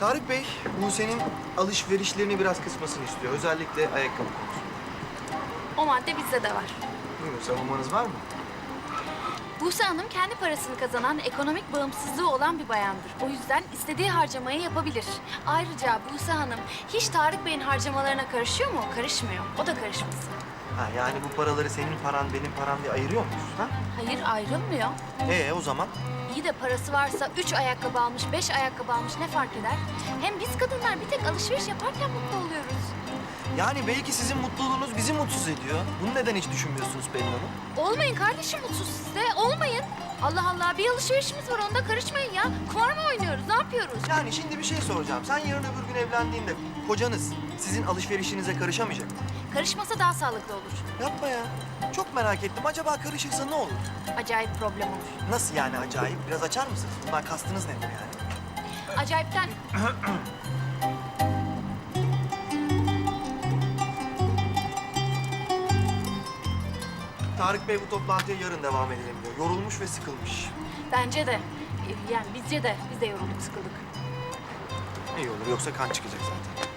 Tarık Bey, Buse'nin alışverişlerini biraz kısmasını istiyor. Özellikle ayakkabı konusunda. O madde bizde de var. Buyurun, savunmanız var mı? Buse Hanım kendi parasını kazanan, ekonomik bağımsızlığı olan bir bayandır. O yüzden istediği harcamayı yapabilir. Ayrıca Buse Hanım hiç Tarık Bey'in harcamalarına karışıyor mu? Karışmıyor. O da karışmasın. Ha, yani bu paraları senin paran, benim param diye ayırıyor muyuz? Ha? Hayır ayrılmıyor. Ee, o zaman? İyi de parası varsa üç ayakkabı almış, beş ayakkabı almış ne fark eder? Hem biz kadınlar bir tek alışveriş yaparken mutlu oluyoruz. Yani belki sizin mutluluğunuz bizi mutsuz ediyor. Bunu neden hiç düşünmüyorsunuz Pelin Hanım? Olmayın kardeşim mutsuz siz de. Olmayın. Allah Allah bir alışverişimiz var onda karışmayın ya. Kumar mı oynuyoruz? Ne yapıyoruz? Yani şimdi bir şey soracağım. Sen yarın öbür gün evlendiğinde kocanız sizin alışverişinize karışamayacak mı? Karışmasa daha sağlıklı olur. Yapma ya. Çok merak ettim. Acaba karışırsa ne olur? Acayip problem olur. Nasıl yani acayip? Biraz açar mısınız? Bundan kastınız nedir yani? Acayipten Tarık Bey bu toplantıya yarın devam edelim diyor. Yorulmuş ve sıkılmış. bence de. Yani bizce de. Biz de yorulduk, sıkıldık. İyi olur yoksa kan çıkacak zaten.